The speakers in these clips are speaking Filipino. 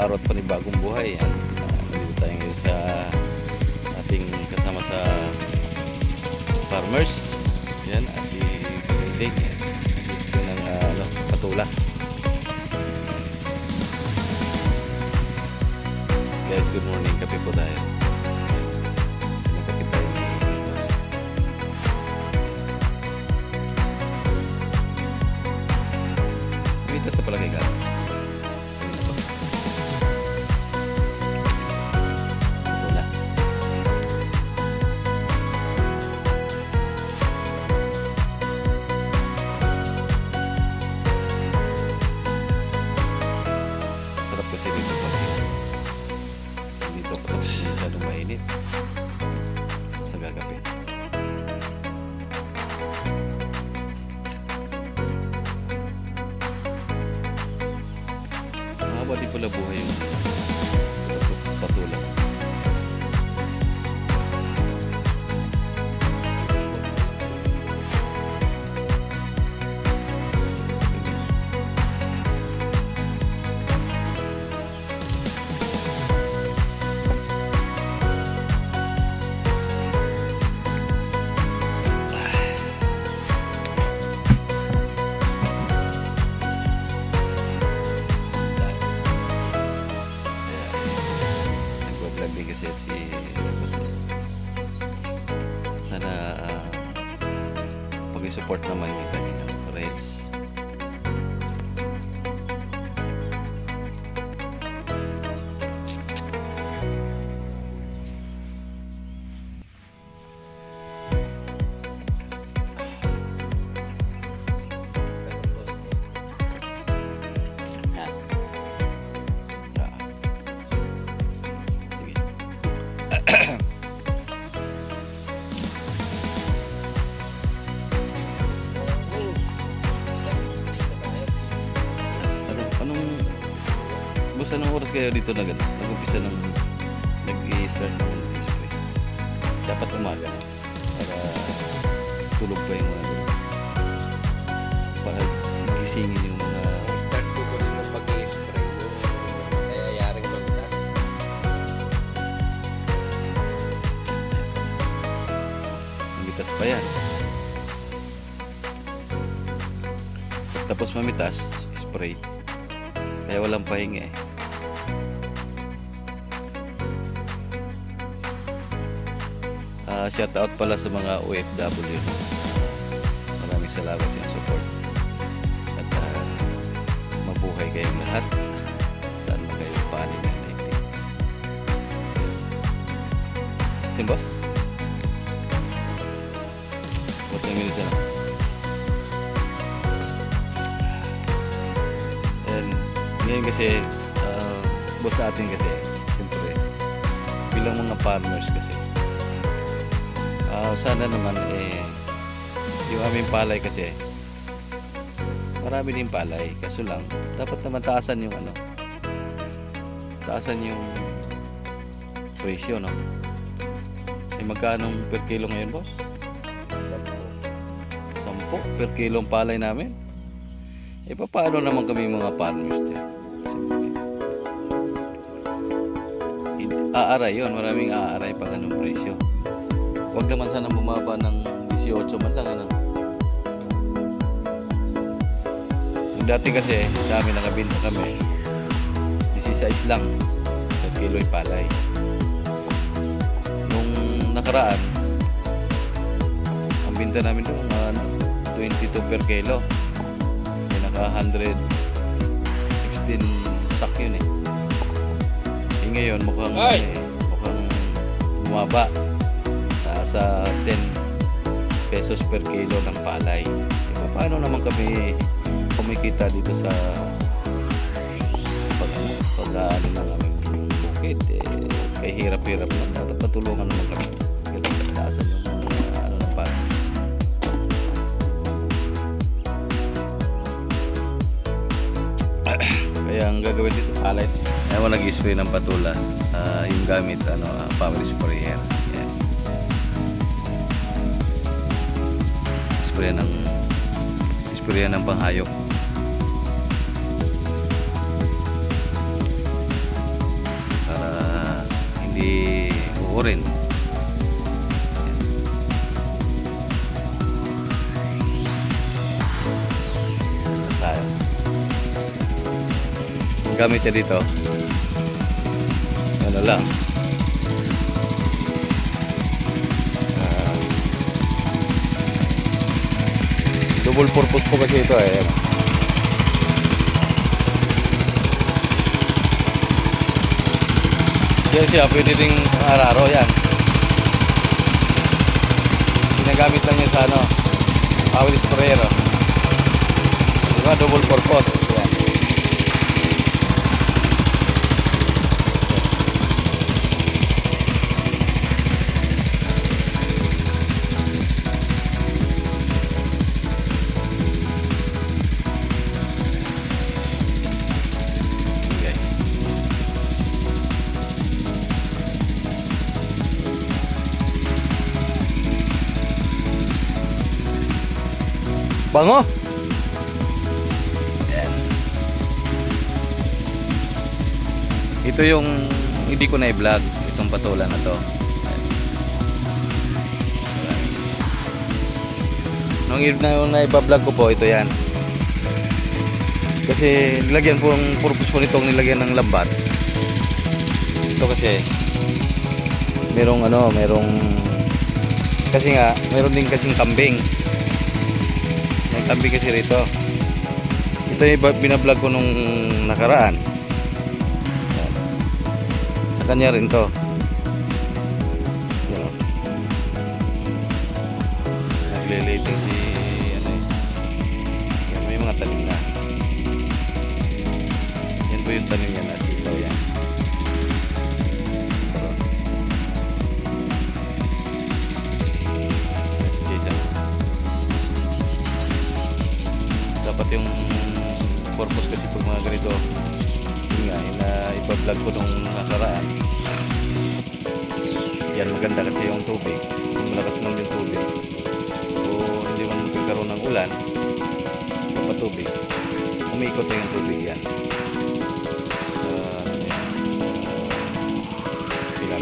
araw at panibagong buhay. Yan. Uh, nandito tayo ngayon sa ating kasama sa farmers. Yan, ah, si Dave. Dito ng ah, ano, patula. Guys, good morning. Kape po tayo. Imitas na palagay ka. Kayo dito nag, nag-umpisa ng, nag-i-start ng display? Dapat umaga para tulog pa yung mga para gisingin yung mga Start boss ng pag-i-spray yung nayayaring mamitas. Mamitas pa yan. Tapos mamitas, spray. Kaya walang pahinga eh. Shout out pala sa mga OFW. Maraming salamat sa support. At ah, mabuhay kayong lahat. Saan man kayo panig ng daigdig. Yun, boss? What time minutes na? And ngayon kasi, uh, boss sa atin kasi, siyempre, bilang mga farmers ah, sana naman eh, yung aming palay kasi, marami din palay, kaso lang, dapat naman taasan yung ano, taasan yung presyo, no? Eh, magkano per kilo ngayon, boss? Sampo. 10 per kilong palay namin. E paano naman kami mga farmers dyan? Aaray yun, maraming aaray pag anong presyo. Huwag naman sana bumaba ng 18 man lang. Ano? Yung dati kasi, sa amin nakabinta kami, 16 lang per kilo yung palay. Nung nakaraan, ang binta namin doon mga ano, 22 per kilo. May naka 116 sak yun eh. Eh ngayon mukhang Ay! eh, mukhang bumaba Ah, sa 10 pesos per kilo ng palay. Eh, paano naman kami kumikita dito sa pag ano, pag ano aming bukid eh, kay hirap-hirap lang. Dapat patulungan naman kami. Kailangan taasan yung ano ng palay. Kaya ang gagawin dito, alay. Ayaw nag-spray ng patula. Ah, yung gamit, ano, ah, power sprayer. ispraya ng ispraya ng panghayop para hindi uurin. Gamit niya dito. Ano lang. Double purpose po kasi ito eh. Yan siya, pwede rin araro yan. Ginagamit lang niya sa ano, power sprayer. Diba, double purpose. Bango! Ito yung hindi ko na i-vlog itong patulan na to. Ayan. Nung na, iba-vlog ko po, ito yan. Kasi nilagyan po ang purpose po nitong nilagyan ng lambat. Ito kasi merong ano, merong kasi nga meron din kasing kambing. Kambing kasi rito. Ito yung binablog ko nung nakaraan. Yan. Sa kanya rin to. Yan. Nagliliting si ano. Yan, may mga tanim na. Yan po yung tanim niya na yung purpose kasi pag mga ganito yun nga, yun na ipa-vlog ko nung nakaraan. Yan maganda kasi yung tubig. Yung malakas lang yung tubig. O hindi man magkakaroon ng ulan, papatubig. Umiikot na yung tubig yan sa ano na.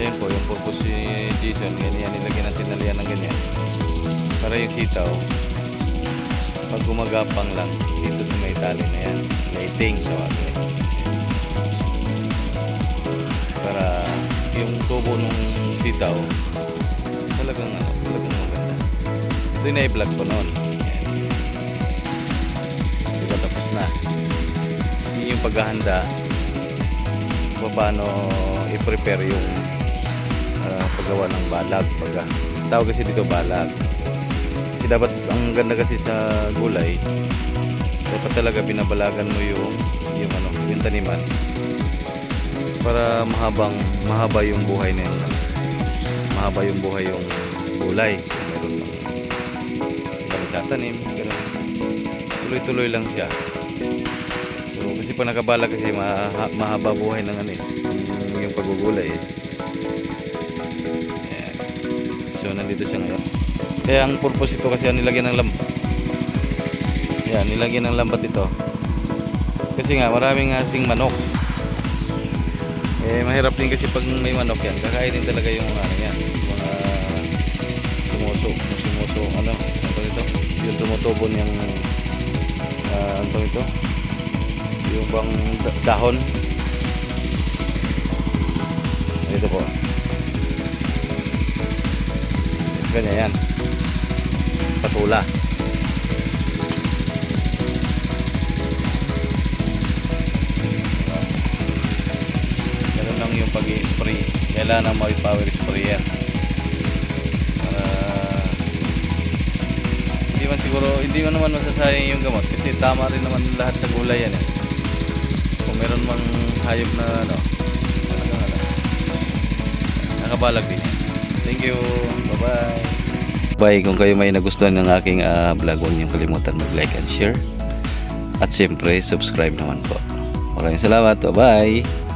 Ayun po, yung purpose ni Jason, yan yan nilagyan ng tinalian ng ganyan. Para yung sitaw, pag gumagapang lang dito sa may tali na yan, lighting sa wala. Para yung tubo nung sitaw, talagang ano, talagang maganda. Ito yung na-vlog ko noon. Diba tapos na. Yun yung paghahanda paano i-prepare yung ah, paggawa ng balag. Pag, tawag kasi dito balag. Kasi dapat, ang ganda kasi sa gulay, dapat talaga binabalagan mo yung, yung ano, yung taniman para mahabang mahaba yung buhay na yun. Mahaba yung buhay yung gulay. Meron ng tatanim, ganun. Tuloy-tuloy lang siya. So, kasi pag nakabala kasi maha, mahaba buhay ng ano eh, yung, yung pagugulay eh. Ayan. So, nandito siya ngayon. Kaya ang purpose ito kasi nilagyan ng lambat. Yan, nilagyan ng lambat ito. Kasi nga, maraming asing manok. Eh, mahirap din kasi pag may manok yan, kakainin talaga yung ano yan, mga tumuto, tumuto, ano, ano to ito? Yung tumutubo niyang, ah, ano to ito? Yung bang da- dahon. Ito po. Ganyan yan. Patula. Ganun lang yung pag-spray. Kailangan may power sprayer. Para hindi man siguro, hindi man naman masasayang yung gamot kasi tama rin naman lahat sa gulay yan eh. Kung meron mang hayop na ano, ano, nakabalag din. Thank you. Bye-bye. Bye. Kung kayo may nagustuhan ng aking ah, vlog, huwag niyong kalimutan mag-like and share. At siyempre, subscribe naman po. Maraming salamat. Bye-bye.